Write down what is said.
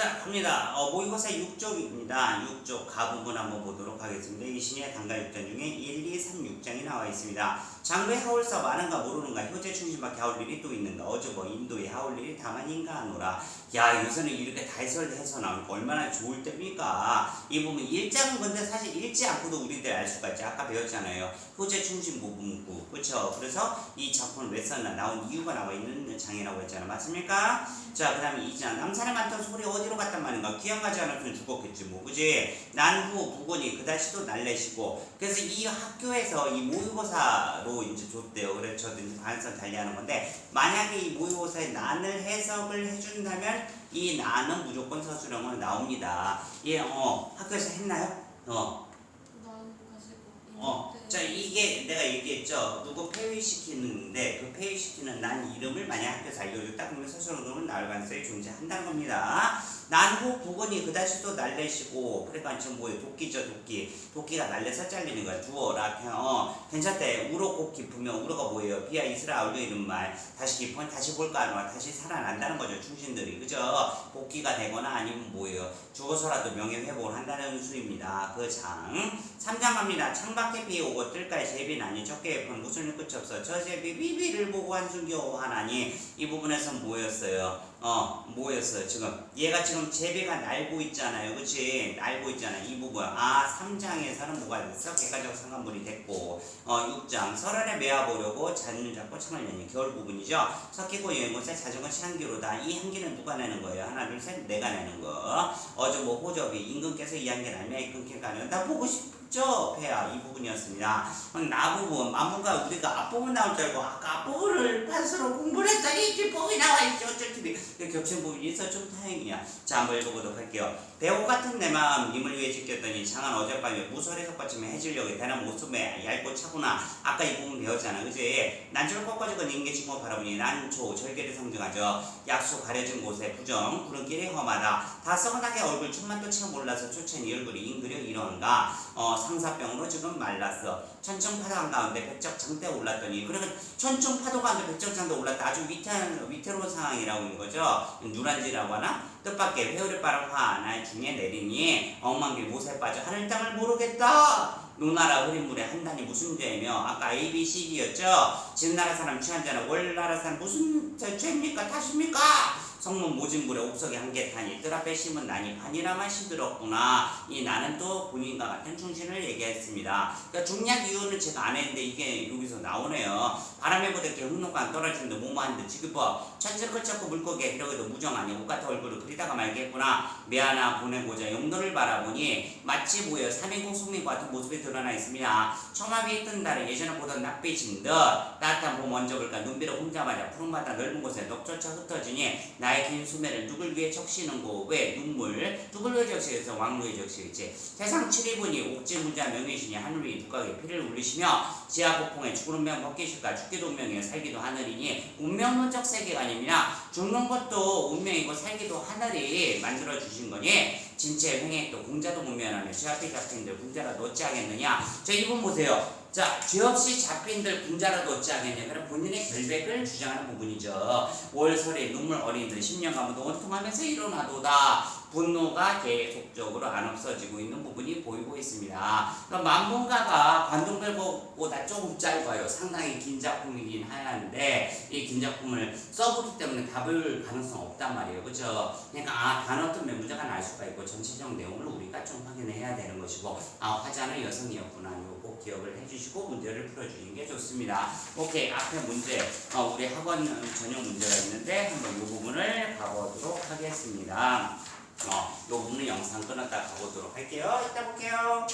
자, 갑니다. 어, 모의고사 6쪽입니다. 6쪽 가부분 한번 보도록 하겠습니다. 이 신의 단가 6장 중에 1, 2, 3, 6장이 나와 있습니다. 장부의 하울사 많은가 모르는가 효제 충신밖에 하울 일이 또 있는가 어저 뭐 인도에 하울 일이 다만 인가 하노라. 야 요새는 이렇게 다 해설해서 나오니까 얼마나 좋을 때입니까? 이 부분 일장은 근데 사실 읽지 않고도 우리들 알 수가 있지. 아까 배웠잖아요. 효제 충신 모분구 그렇죠 그래서 이 작품을 왜 썼나? 나온 이유가 나와 있는 장이라고 했잖아 맞습니까? 자그 다음에 이장. 남산에 많던 소리 어디 로 갔단 말인가 귀양 가지 않았으면 죽었겠지 뭐. 그지? 난후 부군이 그다시도 날래시고. 그래서 이 학교에서 이 모의고사로 이제 줬대요. 그래서 저도 이제 반성 달리하는 건데 만약에 이 모의고사에 난을 해석을 해준다면 이 난은 무조건 서술형으로 나옵니다. 예 어 학교에서 했나요? 어. 어, 자 이게 내가 얘기했죠. 누구 폐위시키는데 그 폐위시키는 난 이름을 만약 학교에서 알려줬다 그러면 서술형으로는 나올 가능성이 존재한다는 겁니다. 난후 부근이 그다시도 날래시고 그러니까 지금 뭐예요? 도끼죠 도끼. 도끼가 날려서 잘리는 거야. 주어라 어 괜찮대. 우로 꼭 깊으면 우로가 뭐예요? 비아 이스라 올려 이런 말. 다시 깊으면 다시 볼까 하노라 다시 살아난다는 거죠. 충신들이 그죠? 복귀가 되거나 아니면 뭐예요? 죽어서라도 명예 회복을 한다는 수입니다. 그 장. 3장 갑니다. 창밖에 비 오고 뜰까 에 제비는 아니 적게 예쁜 무슨 끝이 없어. 저 제비 비비를 보고 한숨겨오 하나니 이 부분에서 뭐였어요? 어 뭐였어요? 지금 얘가 지금 제비가 날고 있잖아요. 그치? 날고 있잖아. 이 부분. 아 3장에서는 뭐가 됐어? 객관적 상관물이 됐고 어 6장 설안에 메어보려고 잔을 잡고 창을 여니 겨울 부분이죠. 섞이고 여행곳에 자전거 향기로다. 이 향기는 누가 내는 거예요? 하나 둘 셋 내가 내는 거. 어저 뭐 호접이 임금께서 이 향기 날며 이 끊길 가는 나 보고 싶죠? 폐야 이 부분이었습니다. 나 부분 만문가 우리가 앞부분 나올 줄 알고 아까 앞부분을 판서로 공부를 했더니 뒷부분이 나와 있죠. 어쩔 TV 그 겹친 부분이 있어 좀 다행이야. 자 한번 읽어보도록 할게요. 배우 같은 내 마음 님을 위해 지켰더니 장한 어젯밤에 무설에서 뻗치며 해질녘에 대는 모습에 얇고 차구나 아까 이 부분 배웠잖아. 그지? 난초를 꺾어지고 님게 친구 바라보니 난초 절개를 상징하죠. 약수 가려진 곳에 부정 구름길이 험하다. 다 썩어나게 얼굴 춤만 또채 몰라서 초천이 얼굴이 잉그려 이런가 어 상사병으로 지금 말랐어 천청 파도 한가운데 백적 장대 올랐더니 그러면 천청 파도 가운데 백적 장대 올랐다 아주 위태, 위태로운 상황이라고 하는 거죠 누란지라고 하나 뜻밖의 회오리 바람 화나 중에 내리니 엉망길 못에 빠져 하늘 땅을 모르겠다. 노나라 흐린 물에 한 단이 무슨 죄며 아까 A, B, C, D였죠. 지금 나라 사람 취한 자는 월 나라 사람 무슨 죄- 죄입니까? 탓입니까? 성문 모진불에 옥석이 한개 타니 뜰 앞에 심은 난이 반이라만 시들었구나. 이 나는 또 본인과 같은 충신을 얘기했습니다. 그러니까 중략 이유는 제가 안 했는데 이게 여기서 나오네요. 바람에 흑록과 안 떨어지는데 뭐뭐한데 지급법 천지를 걸쳤고 물고기에 이러고도 무정하니 옷같은 얼굴을 그리다가 말겠구나. 미안하 보내고자 용도를 바라보니 마치 보여 삼인국 숙민과 같은 모습이 드러나 있습니다. 처마비에 뜬 달은 예전에 보던 낯빛인 듯 따뜻한 봄 먼저 볼까 눈비를 훔자마자 푸른바다 넓은 곳에 넋조차 흩어지니 나의 긴 수매를 누굴 위해 적시는 고? 왜? 눈물. 누굴 위해 적시해서 왕루에 적시겠지? 세상 7위분이 옥지 문자 명예신이 하늘 위 북각에 피를 울리시며 지하 폭풍에 죽은 운명 벗기실까 죽기도 운명이요 살기도 하늘이니 운명론적 세계관입니다. 죽는 것도 운명이고 살기도 하늘이 만들어 주신 거니 진체 횡액도 공자도 못 면하며 죄 앞에 잡힌들 군자라도 어찌하겠느냐 자 이분 보세요 자, 죄 없이 잡힌들 군자라도 어찌 하겠냐. 그럼 본인의 결백을 주장하는 부분이죠. 월설에 눈물 어린들 10년 가무도 원통하면서 일어나도다. 분노가 계속적으로 안 없어지고 있는 부분이 보이고 있습니다. 그럼 만문가가 관동별보다 조금 짧아요. 상당히 긴 작품이긴 하는데 이 긴 작품을 써보기 때문에 답을 가능성 없단 말이에요. 그죠? 그러니까 아, 단어 때문에 문제가 날 수가 있고 전체적 내용을 우리가 좀 확인해야 되는 것이고 아, 화자는 여성이었구나. 꼭 기억을 해주시고 문제를 풀어주는 게 좋습니다. 오케이 앞에 문제 어, 우리 학원 전용 문제가 있는데 한번 이 부분을 가보도록 하겠습니다. 어, 이 부분은 영상 끊었다 가보도록 할게요. 이따 볼게요.